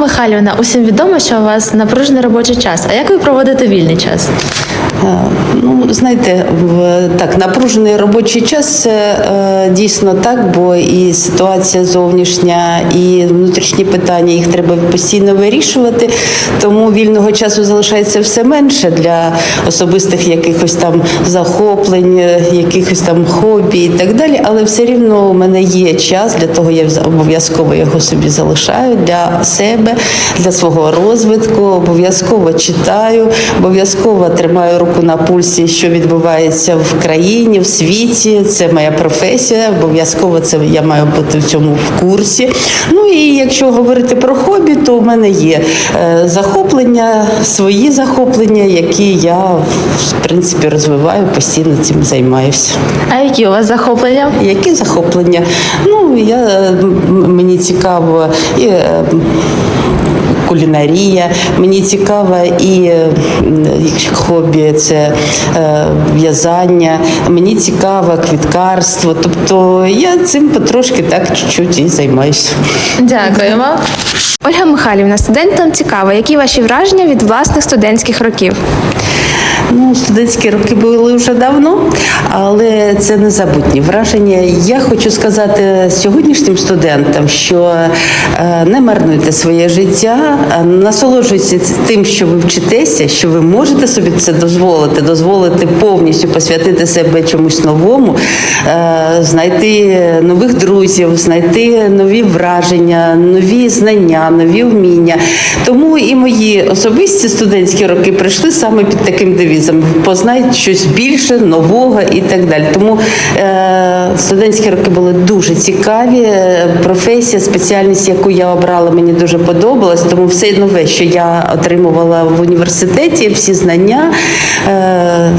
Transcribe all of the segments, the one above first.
Михайлівна, усім відомо, що у вас напружений робочий час. А як ви проводите вільний час? Е, Ну, знаєте, в так напружений робочий час е, дійсно так, бо і ситуація зовнішня, і внутрішні питання їх треба постійно вирішувати. Тому вільного часу залишається все менше для особистих якихось там захоплень, е, якихось там хобі і так далі. Але все рівно у мене є час для того, я обов'язково його собі залишаю для себе, для свого розвитку. Обов'язково читаю, обов'язково тримаю руку на пульсі, що відбувається в країні, в світі. Це моя професія. Обов'язково це я маю бути в цьому в курсі. Ну і якщо говорити про хобі, то у мене є е, захоплення, свої захоплення, які я в принципі розвиваю, постійно цим займаюся. А які у вас захоплення? Які захоплення? Ну, я, мені цікаво і е, кулінарія, мені цікаво і е, хобі це е, в'язання, мені цікаво квіткарство. Тобто я цим потрошки так чуть-чуть і займаюся. Дякуємо. Ольга Михайлівна, студентам цікаво, які ваші враження від власних студентських років? Ну, студентські роки були вже давно, але це незабутні враження. Я хочу сказати сьогоднішнім студентам, що е, не марнуйте своє життя, насолоджуйтесь тим, що ви вчитеся, що ви можете собі це дозволити, дозволити повністю посвятити себе чомусь новому, е, знайти нових друзів, знайти нові враження, нові знання, нові вміння. Тому і мої особисті студентські роки прийшли саме під таким девізом: познай щось більше, нового і так далі. Тому е, студентські роки були дуже цікаві. Професія, спеціальність, яку я обрала, мені дуже подобалась. Тому все нове, що я отримувала в університеті, всі знання, е,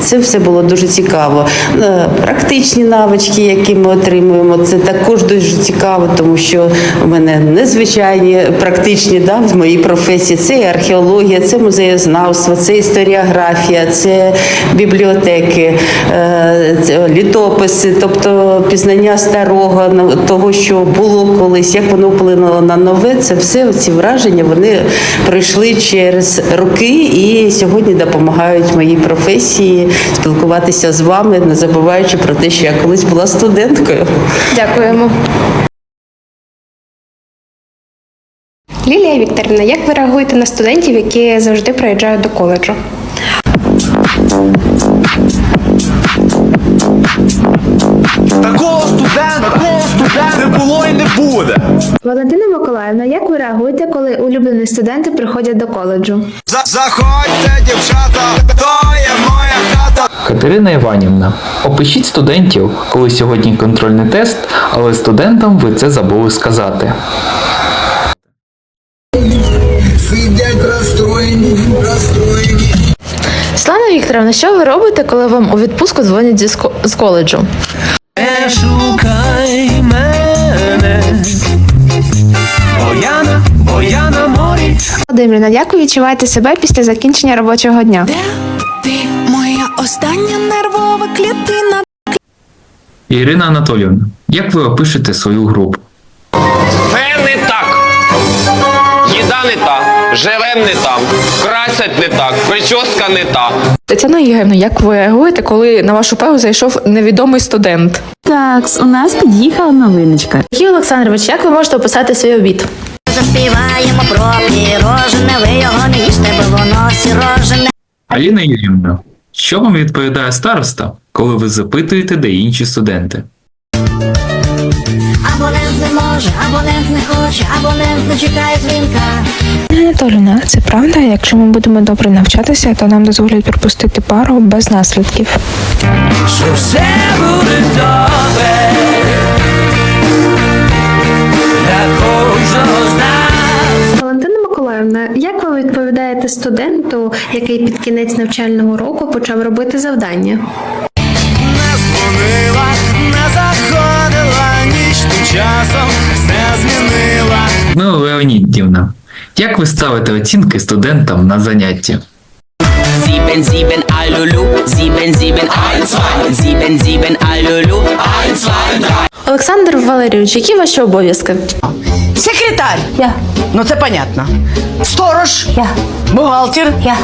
це все було дуже цікаво. Е, Практичні навички, які ми отримуємо, це також дуже цікаво, тому що у мене незвичайні практичні да, в моїй професії. Це і археологія, це музеєзнавство, це історіографія, це бібліотеки, е, літописи, тобто пізнання старого, на- того, що було колись, як воно вплинуло на нове. Це все ці враження вони пройшли через роки і сьогодні допомагають моїй професії спілкуватися з вами, не забуваючи про те, що я колись була студенткою. Дякуємо. Лілія Вікторівна, як ви реагуєте на студентів, які завжди приїжджають до коледжу? Такого студента, такого студента не було і не буде. Валентина Миколаївна, як ви реагуєте, коли улюблені студенти приходять до коледжу? За- Заходьте, дівчата, то є моя хата. Катерина Іванівна, опишіть студентів, коли сьогодні контрольний тест, але студентам ви це забули сказати. Вікторовна, що ви робите, коли вам у відпустку дзвонять зі ско- з коледжу? Не шукай мене, бо я на, бо я на морі. Володимирівна, як ви відчуваєте себе після закінчення робочого дня? Де Ти моя остання нервова клітина. Ірина Анатоліївна, як ви опишете свою групу? Живем не там, красять не так, прическа не та. Тетяна Ігорівна, як ви реагуєте, коли на вашу пару зайшов невідомий студент? Так, у нас під'їхала новиночка. Сергій Олександрович, як ви можете описати свій обід? Заспіваємо про пірожене, ви його не їсте, бо воно сірожене. Аліна Юрівна, що вам відповідає староста, коли ви запитуєте, де інші студенти? Може, абонент не хоче, абонент не чекає дзвінка. Анатоліна, це правда, якщо ми будемо добре навчатися, то нам дозволять пропустити пару без наслідків. Що все буде добре. Для кожного з нас. Валентина Миколаївна, як ви відповідаєте студенту, який під кінець навчального року почав робити завдання? Не дзвонила, не заходила, часом все змінила. Ну, Леонідівна, як ви ставите оцінки студентам на занятті? Sieben, sieben, alulu, sieben, sieben, ein, zwei, sieben, sieben, alulu, ein, zwei, drei. Олександр Валерійович, які ваші обов'язки? Секретарь. Я. Ну це понятно. Сторож. Я. Бухгалтер. Я.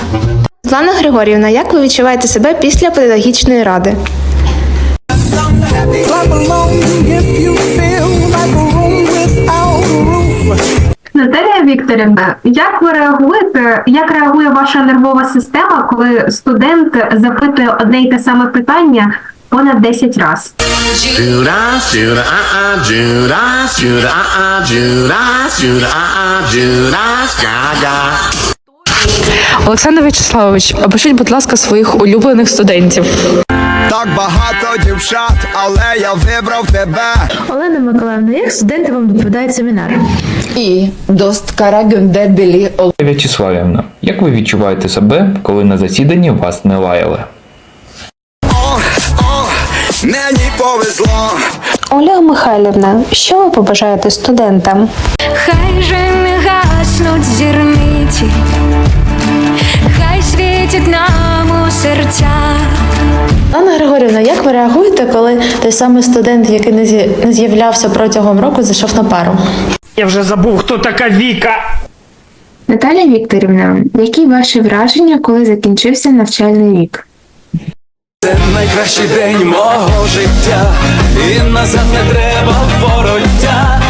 Світлана Григорівна, як ви відчуваєте себе після педагогічної ради? Наталія Вікторівна, як ви реагуєте? Як реагує ваша нервова система, коли студент запитує одне й те саме питання понад 10 разів? Олександр Вячеславович, опишіть, будь ласка, своїх улюблених студентів. Так багато дівчат, але я вибрав тебе. Олена Миколаївна, як студенти вам доповідають семінар? І дост кара гюндер білі В'ячеславівна, як ви відчуваєте себе, коли на засіданні вас не лаяли? О, о, мені повезло. Ольга Михайлівна, що ви побажаєте студентам? Хай же не гаснуть зірниці, хай світить нам у серцях. Григорівна, як ви реагуєте, коли той самий студент, який не з'я- не з'являвся протягом року, зайшов на пару? Я вже забув, хто така Віка. Наталія Вікторівна, які ваші враження, коли закінчився навчальний рік? Це найкращий день мого життя. І назад не треба вороття.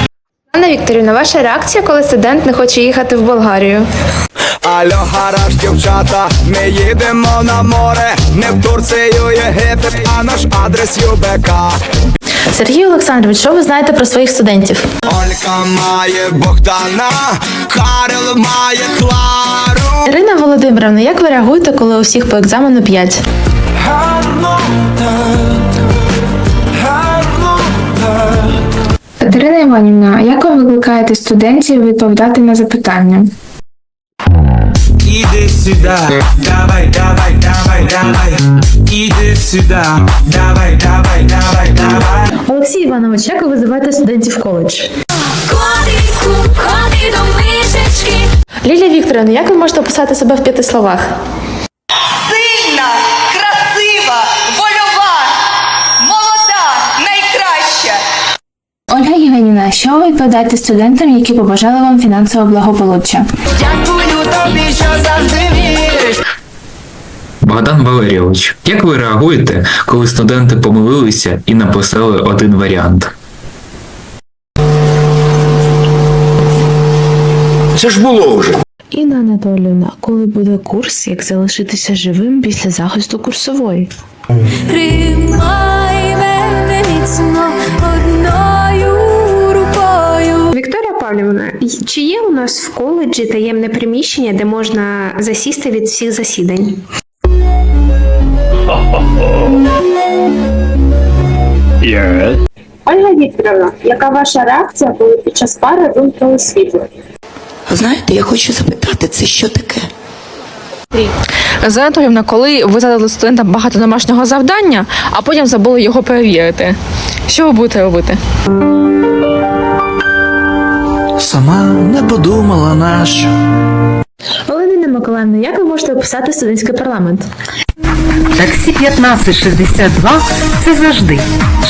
Анна Вікторівна, ваша реакція, коли студент не хоче їхати в Болгарію? Алло, гараж, дівчата, ми їдемо на море, не в Турцію, Єгипет, а наш адрес ЮБК. Сергій Олександрович, що ви знаєте про своїх студентів? Олька має Богдана, Карел має Клару. Ірина Володимирівна, як ви реагуєте, коли у всіх по екзамену 5? Гарно так, гарно так. Катерина Іванівна, як ви викликаєте студентів відповідати на запитання? Іди сюди, давай, давай, давай, давай. Іди сюди, давай, давай, давай, давай. Олексій Іванович, як ви визиваєте студентів в коледж? Котику, ходи до мишечки. Лілія Вікторівна, як ви можете описати себе в п'яти словах? Сильна, красива, вольова, молода, найкраща. Ольга Євгенівна, що ви відповідаєте студентам, які побажали вам фінансового благополуччя? Дякую тобі, що завжди віриш. Богдан Валерійович, як ви реагуєте, коли студенти помилилися і написали один варіант? Це ж було вже. Інна Анатоліївна, коли буде курс, як залишитися живим після захисту курсової? Тримай мене міцно рукою. Вікторія чи є у нас в коледжі таємне приміщення, де можна засісти від всіх засідань? Ольга Вікторівна, яка ваша реакція, коли під час пари вимкнули світло? Знаєте, я хочу запитати, це що таке? Зоя Анатоліївна, коли ви задали студентам багато домашнього завдання, а потім забули його перевірити. Що ви будете робити? Сама не подумала на що. Олена Миколаївна, як ви можете описати студентський парламент? Таксі 1562 – це завжди.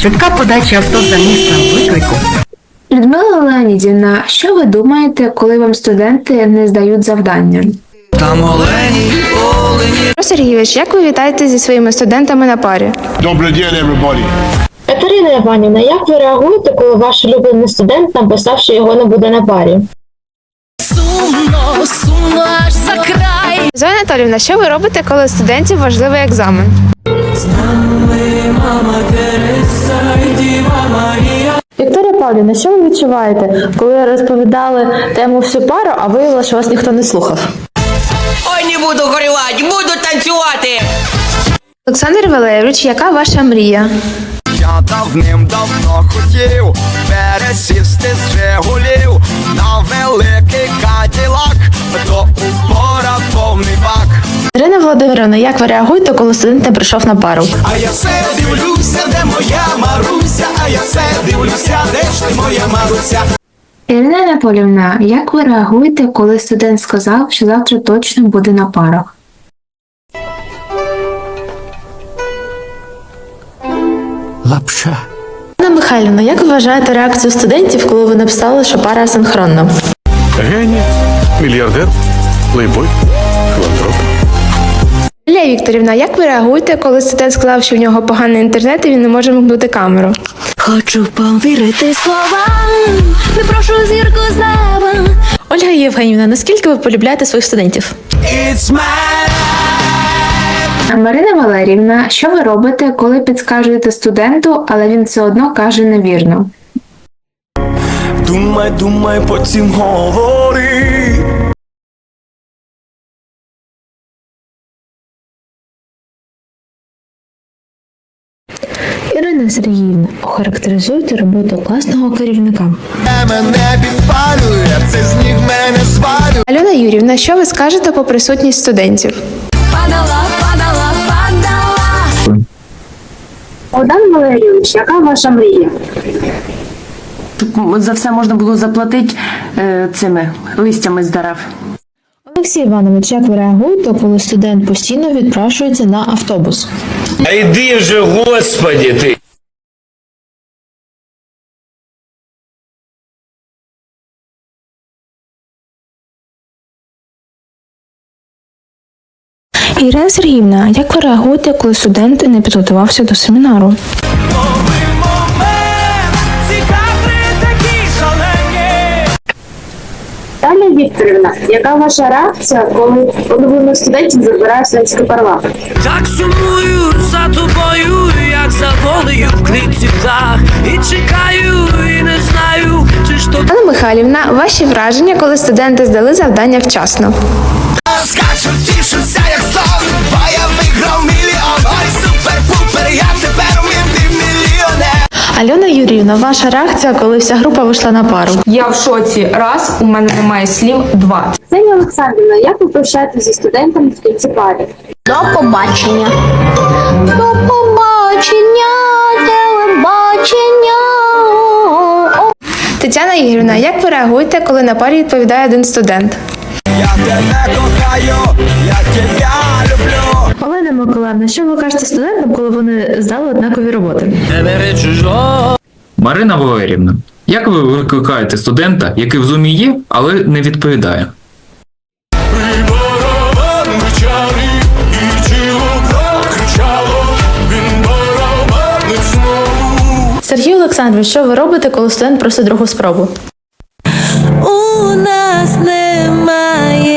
Швидка подача авто за місцем виклику. Людмила Леонідівна, що ви думаєте, коли вам студенти не здають завдання? Там олені, олені. Сергійович, як ви вітаєте зі своїми студентами на парі? Добрий день, everybody. Катерина Іванівна, як ви реагуєте, коли ваш улюблений студент написав, що його не буде на парі? Сумно, сумно аж за край. Зоя Анатоліївна, що ви робите, коли у студентів важливий екзамен? Мама Тереса, і Діва Марія. Вікторія Павлівна, що ви відчуваєте, коли розповідали тему всю пару, а виявилося, що вас ніхто не слухав? Ой, не буду горювати, буду танцювати. Олександр Валерійович, яка ваша мрія? Я давним-давно хотів пересісти з Жигулів на великий каділак, до упора повний бак. Ірина Володимирівна, як ви реагуєте, коли студент не прийшов на пару? А я все дивлюся, де моя Маруся, а я все дивлюся, де ж ти моя Маруся. Ірина Анатолівна, як ви реагуєте, коли студент сказав, що завтра точно буде на парах? Лапша. Анна Михайлівна, як ви вважаєте реакцію студентів, коли ви написали, що пара асинхронна? Геній, мільярдер, плейбой, філантроп. Лілія Вікторівна, як ви реагуєте, коли студент сказав, що в нього поганий інтернет і він не може вмкнути камеру? Хочу повірити словам, не прошу зірку з неба. Ольга Євгенівна, наскільки ви полюбляєте своїх студентів? Марина Валерівна, що ви робите, коли підскажуєте студенту, але він все одно каже невірно? Думай, думай, потім говори. Ірина Сергіївна, охарактеризуйте роботу класного керівника. Мене підпалює, це з мене звалює. Альона Юрівна, що ви скажете по присутність студентів? Богдан Валерійович, яка ваша мрія? За все можна було заплатити е, цими листями з дерев. Олексій Іванович, як ви реагуєте, коли студент постійно відпрашується на автобус? А йди вже, господі ти. Ірина Сергіївна, як ви реагуєте, коли студент не підготувався до семінару? Таня Вікторівна, яка ваша реакція, коли половину студентів забирає студентський парламент? Так сумую за тобою, як за волею в клітці птах. І чекаю, і не знаю, Анна Михайлівна, ваші враження, коли студенти здали завдання вчасно? скачу, тішуся, як сон, бо я виграв мільйон. Ой, супер-пупер, я тепер умів мільйонер. Альона Юріївна, ваша реакція, коли вся група вийшла на пару? Я в шоці. Раз, у мене немає слів. Два. Ксенія Олександрівна, як ви прощаєтеся зі студентами в кінці пари? До побачення. До побачення, телебачення. Тетяна Ігорівна, як ви реагуєте, коли на парі відповідає один студент? Я тебе кохаю, я тебе люблю. Олена Миколаївна, що ви кажете студентам, коли вони здали однакові роботи? Не бери чужого. Марина Валерівна, як ви викликаєте студента, який в зумі є, але не відповідає? Сергій Олександрович, що ви робите, коли студент просить другу спробу? У нас немає